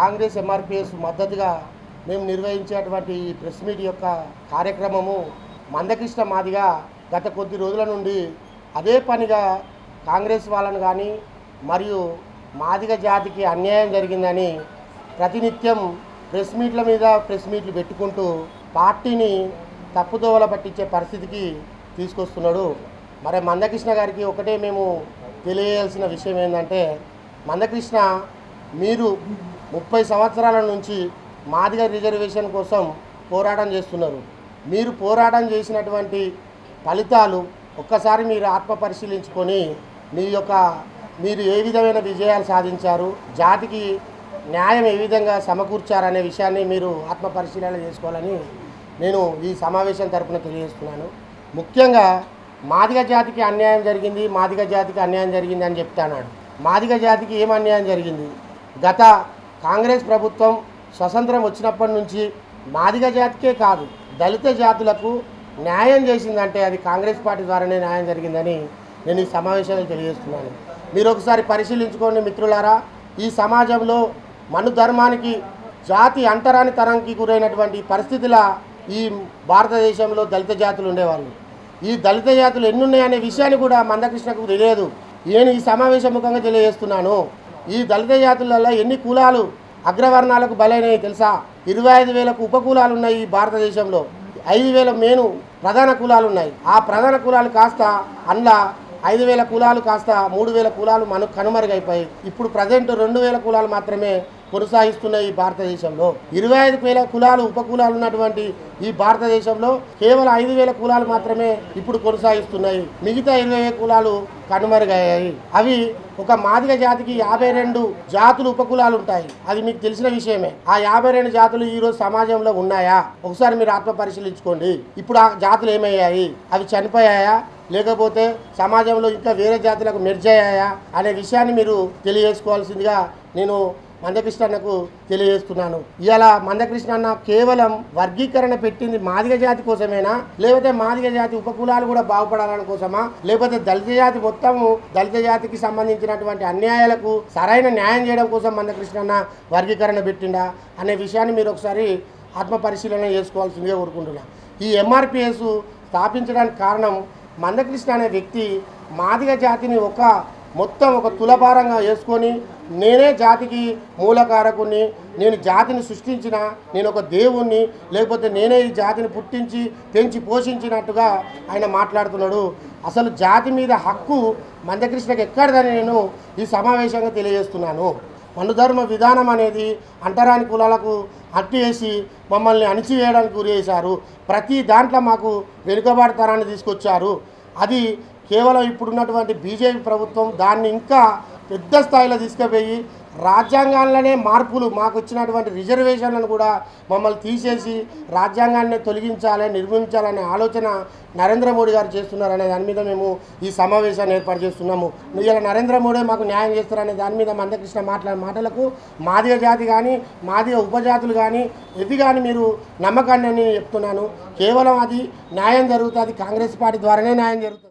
కాంగ్రెస్ ఎంఆర్పిఎస్ మద్దతుగా మేము నిర్వహించేటువంటి ఈ ప్రెస్ మీట్ యొక్క కార్యక్రమము మందకృష్ణ మాదిగా గత కొద్ది రోజుల నుండి అదే పనిగా కాంగ్రెస్ వాళ్ళను కానీ మరియు మాదిగ జాతికి అన్యాయం జరిగిందని ప్రతినిత్యం ప్రెస్ మీట్ల మీద ప్రెస్ మీట్లు పెట్టుకుంటూ పార్టీని తప్పుదోవల పట్టించే పరిస్థితికి తీసుకొస్తున్నాడు. మరి మందకృష్ణ గారికి ఒకటే మేము తెలియజేయాల్సిన విషయం ఏంటంటే మందకృష్ణ మీరు ముప్పై సంవత్సరాల నుంచి మాదిగ రిజర్వేషన్ కోసం పోరాటం చేస్తున్నారు. మీరు పోరాటం చేసినటువంటి ఫలితాలు ఒక్కసారి మీరు ఆత్మ పరిశీలించుకొని మీ యొక్క మీరు ఏ విధమైన విజయాలు సాధించారు జాతికి న్యాయం ఏ విధంగా సమకూర్చారనే విషయాన్ని మీరు ఆత్మ పరిశీలన చేసుకోవాలని నేను ఈ సమావేశం తరపున తెలియజేస్తున్నాను. ముఖ్యంగా మాదిగ జాతికి అన్యాయం జరిగింది మాదిగ జాతికి అన్యాయం జరిగింది అని చెప్తాను మాదిగ జాతికి ఏం అన్యాయం జరిగింది? గత కాంగ్రెస్ ప్రభుత్వం స్వతంత్రం వచ్చినప్పటి నుంచి మాదిగ జాతికే కాదు దళిత జాతులకు న్యాయం చేసిందంటే అది కాంగ్రెస్ పార్టీ ద్వారానే న్యాయం జరిగిందని నేను ఈ సమావేశాన్ని తెలియజేస్తున్నాను. మీరు ఒకసారి పరిశీలించుకోండి మిత్రులారా ఈ సమాజంలో మను ధర్మానికి జాతి అంటరాని తరంకి గురైనటువంటి పరిస్థితుల ఈ భారతదేశంలో దళిత జాతులు ఉండేవాళ్ళు. ఈ దళిత జాతులు ఎన్నున్నాయనే విషయాన్ని కూడా మందకృష్ణకు తెలియదు. నేను ఈ సమావేశం ముఖంగా తెలియజేస్తున్నాను. ఈ దళిత జాతులలో ఎన్ని కులాలు అగ్రవర్ణాలకు బలైనవి తెలుసా? ఇరవై ఐదు వేలకు ఉపకులాలు ఉన్నాయి ఈ భారతదేశంలో. ఐదు వేల మేను ప్రధాన కులాలు ఉన్నాయి ఆ ప్రధాన కులాలు కాస్త అందులో ఐదు వేల కులాలు కాస్త మూడు వేల కులాలు మనకు కనుమరుగైపోయాయి. ఇప్పుడు ప్రజెంట్ రెండు వేల కులాలు మాత్రమే కొనసాగిస్తున్నాయి ఈ భారతదేశంలో. ఇరవై ఐదు వేల కులాలు ఉపకులాలు ఉన్నటువంటి ఈ భారతదేశంలో కేవలం ఐదు వేల కులాలు మాత్రమే ఇప్పుడు కొనసాగిస్తున్నాయి. మిగతా ఇరవై కులాలు కనుమరుగయ్యాయి. అవి ఒక మాదిగ జాతికి యాభై రెండు జాతులు ఉపకులాలు ఉంటాయి. అది మీకు తెలిసిన విషయమే. ఆ యాభై రెండు జాతులు ఈ రోజు సమాజంలో ఉన్నాయా? ఒకసారి మీరు ఆత్మ పరిశీలించుకోండి. ఇప్పుడు ఆ జాతులు ఏమయ్యాయి? అవి చనిపోయాయా? లేకపోతే సమాజంలో ఇంకా వేరే జాతులకు మెర్జ్ అయ్యాయా? అనే విషయాన్ని మీరు తెలియజేసుకోవాల్సిందిగా నేను మందకృష్ణ అన్నకు తెలియజేస్తున్నాను. ఇవాళ మందకృష్ణ అన్న కేవలం వర్గీకరణ పెట్టింది మాదిగ జాతి కోసమేనా? లేకపోతే మాదిగ జాతి ఉపకులాలు కూడా బాగుపడాలని కోసమా? లేకపోతే దళిత జాతి మొత్తము దళిత జాతికి సంబంధించినటువంటి అన్యాయాలకు సరైన న్యాయం చేయడం కోసం మందకృష్ణ అన్న వర్గీకరణ పెట్టిండా? అనే విషయాన్ని మీరు ఒకసారి ఆత్మ పరిశీలన చేసుకోవాల్సిందిగా కోరుకుంటున్నా. ఈ ఎంఆర్పిఎస్ స్థాపించడానికి కారణం మందకృష్ణ అనే వ్యక్తి మాదిగ జాతిని ఒక మొత్తం ఒక తులభారంగా వేసుకొని నేనే జాతికి మూలకారకుని నేను జాతిని సృష్టించిన నేను ఒక దేవుణ్ణి లేకపోతే నేనే ఈ జాతిని పుట్టించి పెంచి పోషించినట్టుగా ఆయన మాట్లాడుతున్నాడు. అసలు జాతి మీద హక్కు మందకృష్ణకి ఎక్కడదని నేను ఈ సమావేశంగా తెలియజేస్తున్నాను. మనుధర్మ విధానం అనేది అంటరాని కులాలకు హత్య మమ్మల్ని అణిచివేయడానికి గురి చేశారు. ప్రతి దాంట్లో మాకు వెనుకబాటుతరాన్ని తీసుకొచ్చారు. అది కేవలం ఇప్పుడున్నటువంటి బీజేపీ ప్రభుత్వం దాన్ని ఇంకా పెద్ద స్థాయిలో తీసుకుపోయి రాజ్యాంగాల్లోనే మార్పులు మాకు వచ్చినటువంటి రిజర్వేషన్లను కూడా మమ్మల్ని తీసేసి రాజ్యాంగాన్ని తొలగించాలి నిర్మించాలనే ఆలోచన నరేంద్ర మోడీ గారు చేస్తున్నారనే దాని మీద మేము ఈ సమావేశాన్ని ఏర్పాటు చేస్తున్నాము. ఇలా నరేంద్ర మోడీ మాకు న్యాయం చేస్తారనే దాని మీద మందకృష్ణ మాట్లాడే మాటలకు మాదిగ జాతి కానీ మాదిగ ఉపజాతులు కానీ ఇది కానీ మీరు నమ్మకాన్ని చెప్తున్నాను. కేవలం అది న్యాయం జరుగుతుంది కాంగ్రెస్ పార్టీ ద్వారానే న్యాయం జరుగుతుంది.